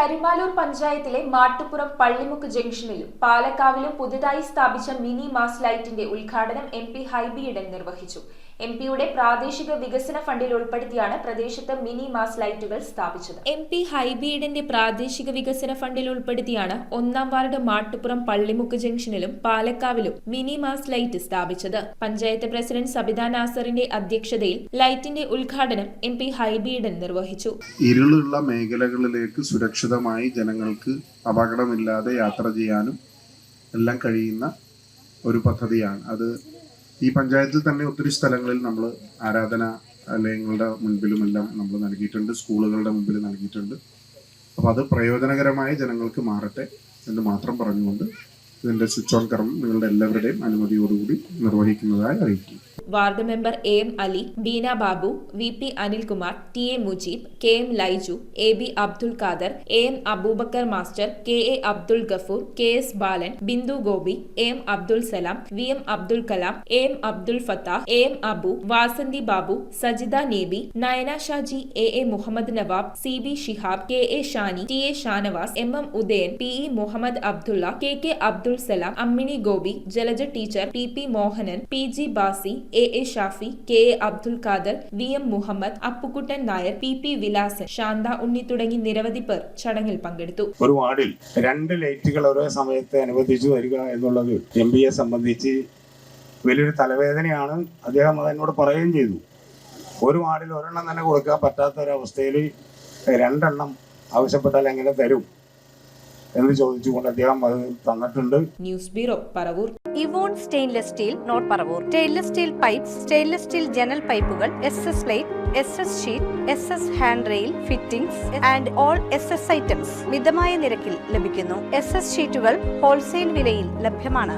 കരിമാലൂർ പഞ്ചായത്തിലെ മാട്ടുപുറം പള്ളിമുക്ക് ജംഗ്ഷനിലും പാലക്കാവിലും പുതുതായി സ്ഥാപിച്ച മിനി മാസ് ലൈറ്റിന്റെ ഉദ്ഘാടനം എം പി ഹൈബി ഈഡൻ നിർവഹിച്ചു. എം പിയുടെ പ്രാദേശിക വികസന ഫണ്ടിൽ ഉൾപ്പെടുത്തിയാണ് പ്രദേശത്ത് മിനി മാസ് ലൈറ്റുകൾ സ്ഥാപിച്ചത്. എം പി ഹൈബിയിടന്റെ പ്രാദേശിക വികസന ഫണ്ടിൽ ഉൾപ്പെടുത്തിയാണ് ഒന്നാം വാർഡ് മാട്ടുപുറം പള്ളിമുക്ക് ജംഗ്ഷനിലും പാലക്കാവിലും മിനി മാസ് ലൈറ്റ് സ്ഥാപിച്ചത്. പഞ്ചായത്ത് പ്രസിഡന്റ് സബിത നാസറിന്റെ അധ്യക്ഷതയിൽ ലൈറ്റിന്റെ ഉദ്ഘാടനം എം പി ഹൈബിയിടൻ നിർവഹിച്ചു. ഇരുളുള്ള മേഖലകളിലേക്ക് സുരക്ഷിതമായി ജനങ്ങൾക്ക് അപകടമില്ലാതെ യാത്ര ചെയ്യാനും എല്ലാം കഴിയുന്ന ഒരു പദ്ധതിയാണ്. അത് ഈ പഞ്ചായത്തിൽ തന്നെ ഒത്തിരി സ്ഥലങ്ങളിൽ നമ്മൾ ആരാധനാലയങ്ങളുടെ മുൻപിലുമെല്ലാം നമ്മൾ നൽകിയിട്ടുണ്ട്. സ്കൂളുകളുടെ മുൻപിൽ നൽകിയിട്ടുണ്ട്. അപ്പോൾ അത് പ്രയോജനകരമായി ജനങ്ങൾക്ക് മാറട്ടെ എന്ന് മാത്രം പറഞ്ഞുകൊണ്ട് ഇതിന്റെ സ്വിച്ച് ഓൺ കർമ്മം നിങ്ങളുടെ എല്ലാവരുടെയും അനുമതിയോടുകൂടി നിർവഹിക്കുന്നതായി അറിയിക്കുന്നു. Ward member A M Ali Beena Babu V P Anilkumar T A Mujeeb K M Laiju A B Abdul Khader A M Aboobacker master K A Abdul Gafoor K S Balan Bindu Gopi A M Abdul Salam V M Abdul Kalam A M Abdul Fathah A M Abu Vasanthi Babu Sajida Nebi Nayana Shaji A A Muhammad Nawab C B Shihab K A Shani T A Shanavas M M Udayan P E Muhammad Abdulla K K Abdul Salam Ammini Gopi Jalaja teacher P P Mohanan P G Basi A A A Shafi K A Abdul Khader V M Muhammad Appukuttan Nair P P Vilasan Shantha Unni തുടങ്ങി നിരവധി പേർ ചടങ്ങിൽ പങ്കെടുത്തു. ഒരു വാർഡിൽ രണ്ട് ലൈറ്റുകൾ ഒരേ സമയത്ത് അനുവദിച്ചു വരിക എന്നുള്ളത് എം പിയെ സംബന്ധിച്ച് വലിയൊരു തലവേദനയാണ്. അദ്ദേഹം അതെന്നോട് പറയുകയും ചെയ്തു. ഒരു വാർഡിൽ ഒരെണ്ണം തന്നെ കൊടുക്കാൻ പറ്റാത്ത ഒരവസ്ഥയിൽ രണ്ടെണ്ണം ആവശ്യപ്പെട്ടാൽ എങ്ങനെ തരും? എന്ന് ചോദിച്ചുകൊണ്ട് അദ്ദേഹം അത് തന്നിട്ടുണ്ട്. News bureau Paravur. Evon stainless steel not Paravur. Stainless steel pipes stainless steel ജനൽ പൈപ്പുകൾ S S plate S S sheet S S hand rail fittings and all S S items മിതമായ നിരക്കിൽ ലഭിക്കുന്നു. എസ് എസ് ഷീറ്റുകൾ wholesale വിലയിൽ ലഭ്യമാണ്.